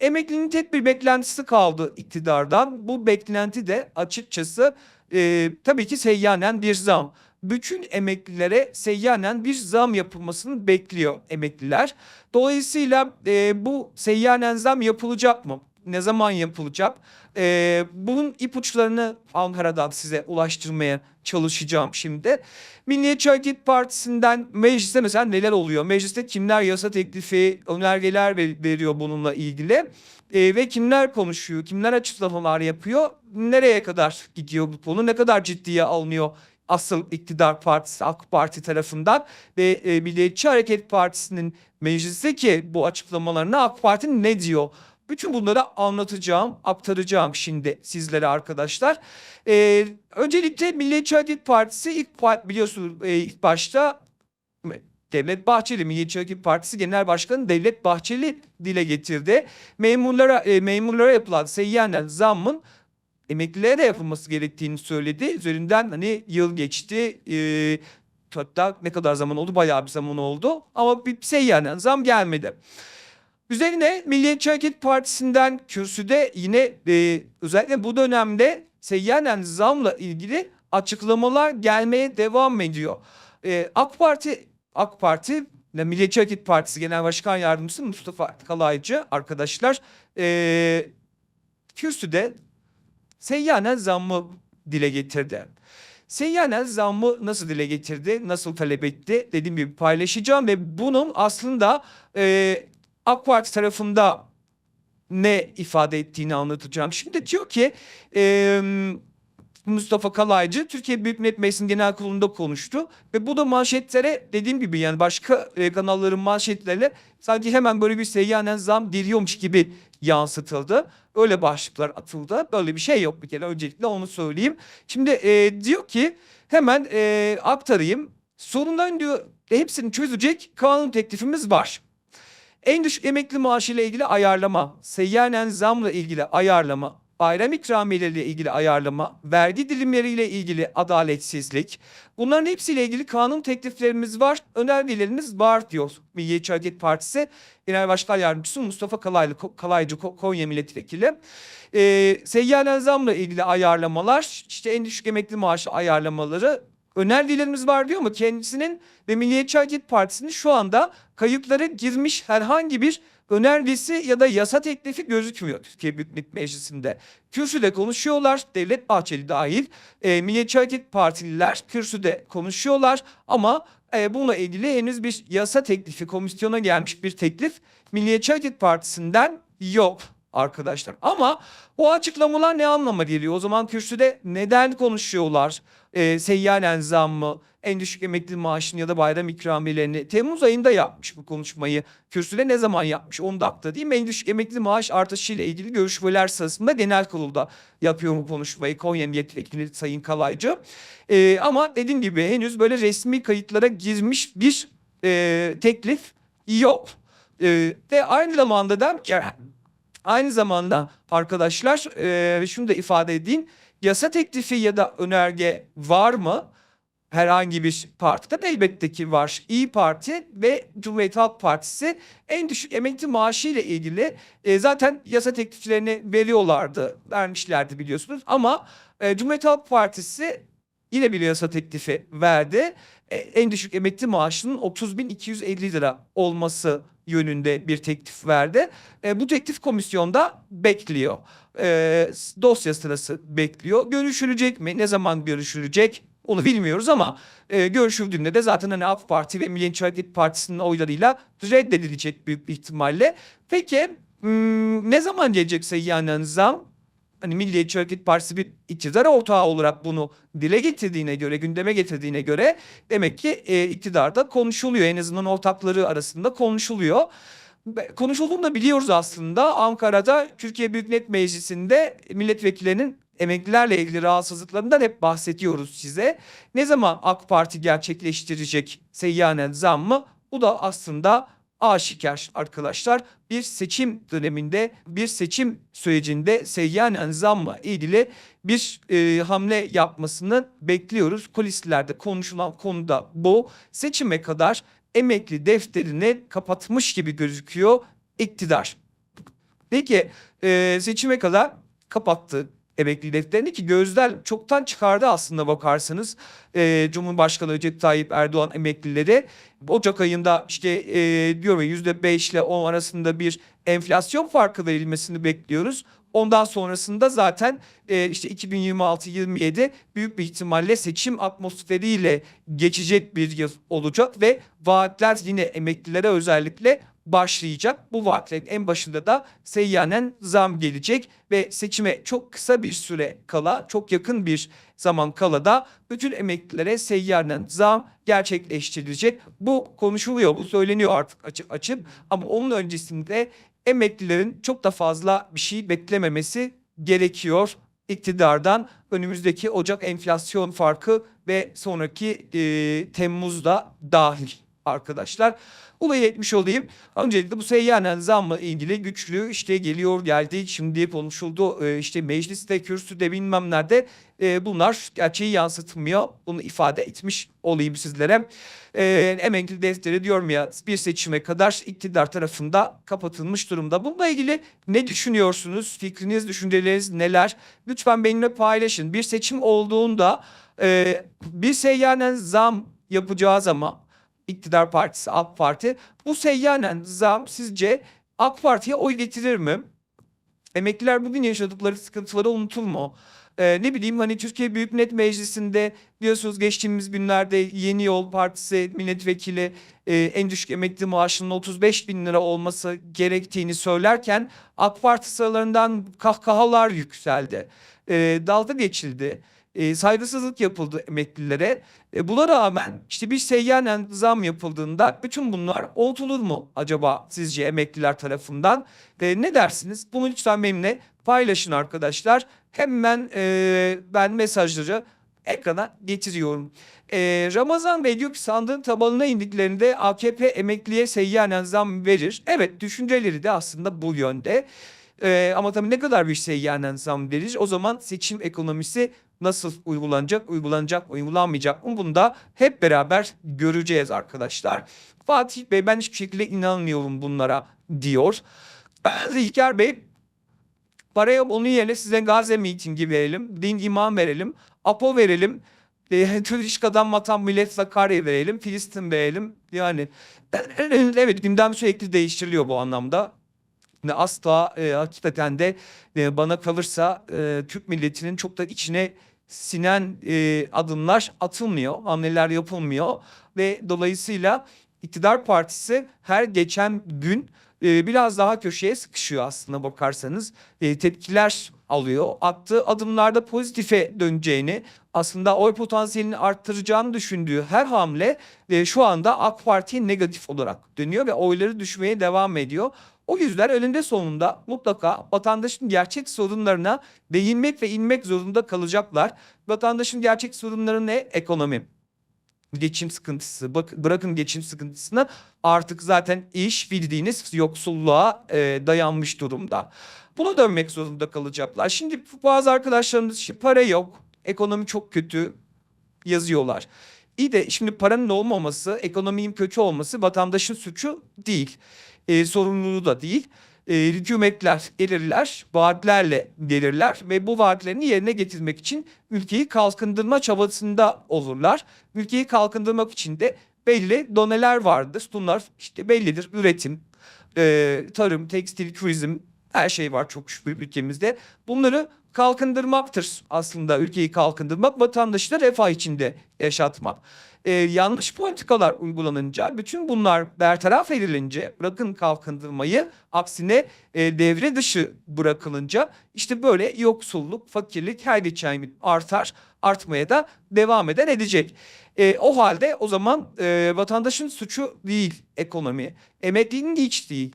Emeklinin tek bir beklentisi kaldı iktidardan. Bu beklenti de açıkçası e, tabii ki seyyanen bir zam. Bütün emeklilere seyyanen bir zam yapılmasını bekliyor emekliler. Dolayısıyla e, bu seyyanen zam yapılacak mı? Ne zaman yapılacak? E, bunun ipuçlarını Ankara'dan size ulaştırmaya çalışacağım şimdi. Milliyetçi Hareket Partisi'nden mecliste mesela neler oluyor? Mecliste kimler yasa teklifi, önergeler ver- veriyor bununla ilgili? E, ve kimler konuşuyor, kimler açıklamalar yapıyor? Nereye kadar gidiyor bu konu? Ne kadar ciddiye alınıyor asıl iktidar partisi AK Parti tarafından ve e, Milliyetçi Hareket Partisi'nin meclisteki bu açıklamalarına AK Parti ne diyor? Bütün bunları anlatacağım, aktaracağım şimdi sizlere arkadaşlar. Ee, öncelikle Milliyetçi Hareket Partisi ilk pa- biliyorsunuz e, ilk başta Devlet Bahçeli, Milliyetçi Hareket Partisi Genel Başkanı Devlet Bahçeli dile getirdi. Memurlara e, memurlara yapılan seyyanen zammın emeklilere de yapılması gerektiğini söyledi. Üzerinden hani yıl geçti. E, hatta ne kadar zaman oldu? Bayağı bir zaman oldu. Ama bir seyyanen zam gelmedi. Üzerine Milliyetçi Hareket Partisi'nden kürsüde yine e, özellikle bu dönemde seyyanen zamla ilgili açıklamalar gelmeye devam ediyor. E, AK Parti AK Parti ve Milliyetçi Hareket Partisi Genel Başkan Yardımcısı Mustafa Kalaycı arkadaşlar e, kürsüde seyyanen zammı dile getirdi. Seyyanen zammı nasıl dile getirdi, nasıl talep etti dediğim gibi paylaşacağım ve bunun aslında e, AK Parti tarafında ne ifade ettiğini anlatacağım. Şimdi diyor ki e, Mustafa Kalaycı Türkiye Büyük Millet Meclisi'nin genel kurulunda konuştu ve bu da manşetlere dediğim gibi yani başka e, kanalların manşetlerine sanki hemen böyle bir seyyanen zam geliyormuş gibi yansıtıldı. Öyle başlıklar atıldı. Böyle bir şey yok bir kere öncelikle onu söyleyeyim. Şimdi e, diyor ki hemen e, aktarayım. Sorunların diyor hepsini çözecek kanun teklifimiz var. En düşük emekli maaşı ile ilgili ayarlama, seyyanen zamla ilgili ayarlama, bayram ikramiyeleriyle ilgili ayarlama, vergi dilimleriyle ilgili adaletsizlik. Bunların hepsiyle ilgili kanun tekliflerimiz var, önergelerimiz var diyor Milliyetçi Hareket Partisi Genel Başkan Yardımcısı Mustafa Kalaylı, Kalaycı Ko- Konya Milletvekili. Ee, seyyanen zamla ilgili ayarlamalar, işte en düşük emekli maaşı ayarlamaları önergelerimiz var diyor mu? Kendisinin ve Milliyetçi Hareket Partisi'nin şu anda kayıplara girmiş herhangi bir önergesi ya da yasa teklifi gözükmüyor Türkiye Büyük Millet Meclisi'nde. Kürsüde konuşuyorlar, Devlet Bahçeli dahil, e, Milliyetçi Hareket Partililer kürsüde konuşuyorlar ama e, bununla ilgili henüz bir yasa teklifi, komisyona gelmiş bir teklif Milliyetçi Hareket Partisi'nden yok arkadaşlar. Ama o açıklamalar ne anlama geliyor? O zaman kürsüde neden konuşuyorlar? Ee, seyyanen zammı, en düşük emekli maaşını ya da bayram ikramiyelerini Temmuz ayında yapmış bu konuşmayı. Kürsüde ne zaman yapmış? 10 dakika değil mi? En düşük emekli maaş artışı ile ilgili görüşmeler sırasında genel kurulda yapıyor bu konuşmayı Konya Milletvekili Sayın Kalaycı. Ee, ama dediğim gibi henüz böyle resmi kayıtlara girmiş bir e, teklif yok. Ee, ve aynı zamanda da Aynı zamanda arkadaşlar e, şunu da ifade edeyim. Yasa teklifi ya da önerge var mı? Herhangi bir partide elbette ki var. İyi Parti ve Cumhuriyet Halk Partisi en düşük emekli maaşı ile ilgili e, zaten yasa tekliflerini veriyorlardı. Vermişlerdi biliyorsunuz. Ama e, Cumhuriyet Halk Partisi yine bir yasa teklifi verdi. E, en düşük emekli maaşının 30.250 lira olması yönünde bir teklif verdi. E, bu teklif komisyonda bekliyor. E, dosya sırası bekliyor. Görüşülecek mi? Ne zaman görüşülecek? Onu bilmiyoruz ama e, görüşüldüğünde de zaten hani AK Parti ve Milliyetçi Hareket Partisi'nin oylarıyla reddedilecek büyük bir ihtimalle. Peki hmm, ne zaman gelecek seyyanen zam? Hani Milliyetçi Hareket Partisi bir iktidar ortağı olarak bunu dile getirdiğine göre, gündeme getirdiğine göre demek ki e, iktidarda konuşuluyor. En azından ortakları arasında konuşuluyor. Konuşulduğunu da biliyoruz aslında. Ankara'da Türkiye Büyük Millet Meclisi'nde milletvekillerinin emeklilerle ilgili rahatsızlıklarından hep bahsediyoruz size. Ne zaman AK Parti gerçekleştirecek seyyanen zammı? Bu da aslında aşikar arkadaşlar. Bir seçim döneminde, bir seçim sürecinde seyyanen zamla ilgili bir e, hamle yapmasını bekliyoruz. Kulislerde konuşulan konu da bu. Seçime kadar emekli defterini kapatmış gibi gözüküyor iktidar. Peki e, seçime kadar kapattı emekli defterini ki gözler çoktan çıkardı aslında bakarsanız. E, Cumhurbaşkanı Recep Tayyip Erdoğan emeklileri Ocak ayında işte e, diyor ya yüzde beş ile 10 arasında bir enflasyon farkı verilmesini bekliyoruz. Ondan sonrasında zaten e, işte 2026-27 büyük bir ihtimalle seçim atmosferiyle geçecek bir yıl olacak ve vaatler yine emeklilere özellikle başlayacak. Bu vaatlerin en başında da seyyanen zam gelecek ve seçime çok kısa bir süre kala, çok yakın bir zaman kala da bütün emeklilere seyyanen zam gerçekleştirilecek. Bu konuşuluyor, bu söyleniyor artık açıp açıp ama onun öncesinde emeklilerin çok da fazla bir şey beklememesi gerekiyor iktidardan önümüzdeki Ocak enflasyon farkı ve sonraki e, Temmuz'da dahil arkadaşlar. Olayı etmiş olayım. Öncelikle bu seyyanen zamla ilgili güçlü işte geliyor geldi şimdi konuşuldu e, işte mecliste kürsüde bilmem nerede e, bunlar gerçeği yansıtmıyor. Bunu ifade etmiş olayım sizlere. E, emekli defteri diyorum ya bir seçime kadar iktidar tarafında kapatılmış durumda. Bununla ilgili ne düşünüyorsunuz? Fikriniz, düşünceleriniz neler? Lütfen benimle paylaşın. Bir seçim olduğunda e, bir seyyanen zam yapacağı zaman iktidar partisi AK Parti bu seyyanen zam sizce AK Parti'ye oy getirir mi? Emekliler bugün yaşadıkları sıkıntıları unutur mu? Ee, ne bileyim hani Türkiye Büyük Millet Meclisi'nde biliyorsunuz geçtiğimiz günlerde Yeni Yol Partisi milletvekili e, en düşük emekli maaşının 35 bin lira olması gerektiğini söylerken AK Parti sıralarından kahkahalar yükseldi. E, dalga geçildi e, saygısızlık yapıldı emeklilere. E, buna rağmen işte bir seyyanen zam yapıldığında bütün bunlar unutulur mu acaba sizce emekliler tarafından? E, ne dersiniz? Bunu lütfen benimle paylaşın arkadaşlar. Hemen e, ben mesajları ekrana getiriyorum. E, Ramazan Bey diyor sandığın tabanına indiklerinde AKP emekliye seyyanen zam verir. Evet düşünceleri de aslında bu yönde. E, ama tabii ne kadar bir seyyanen zam verir? O zaman seçim ekonomisi nasıl uygulanacak, uygulanacak, uygulanmayacak mı? Bunu da hep beraber göreceğiz arkadaşlar. Fatih Bey ben hiçbir şekilde inanmıyorum bunlara diyor. İlker Bey paraya onun yerine size Gazze mitingi verelim, din imam verelim, APO verelim, e, Türişka'dan Vatan Millet Sakarya verelim, Filistin verelim. Yani evet gündem sürekli değiştiriliyor bu anlamda. Asla e, hakikaten de e, bana kalırsa e, Türk milletinin çok da içine sinen e, adımlar atılmıyor, hamleler yapılmıyor ve dolayısıyla iktidar partisi her geçen gün e, biraz daha köşeye sıkışıyor aslında bakarsanız. E, tepkiler alıyor. Attığı adımlarda pozitife döneceğini, aslında oy potansiyelini arttıracağını düşündüğü her hamle e, şu anda AK Parti'ye negatif olarak dönüyor ve oyları düşmeye devam ediyor. O yüzden önünde sonunda mutlaka vatandaşın gerçek sorunlarına değinmek ve inmek zorunda kalacaklar. Vatandaşın gerçek sorunları ne? Ekonomi. Geçim sıkıntısı. Bak, bırakın geçim sıkıntısını artık zaten iş bildiğiniz yoksulluğa e, dayanmış durumda. Buna dönmek zorunda kalacaklar. Şimdi bazı arkadaşlarımız işte para yok, ekonomi çok kötü yazıyorlar. İyi de şimdi paranın olmaması, ekonominin kötü olması vatandaşın suçu değil e, sorumluluğu da değil. E, hükümetler gelirler, vaatlerle gelirler ve bu vaatlerini yerine getirmek için ülkeyi kalkındırma çabasında olurlar. Ülkeyi kalkındırmak için de belli doneler vardır. Bunlar işte bellidir. Üretim, e, tarım, tekstil, turizm her şey var çok şükür ülkemizde. Bunları kalkındırmaktır aslında ülkeyi kalkındırmak, vatandaşları refah içinde yaşatmak e, yanlış politikalar uygulanınca bütün bunlar bertaraf edilince bırakın kalkındırmayı aksine e, devre dışı bırakılınca işte böyle yoksulluk, fakirlik her geçen artar, artmaya da devam eder edecek. E, o halde o zaman e, vatandaşın suçu değil ekonomi, emeklinin hiç değil.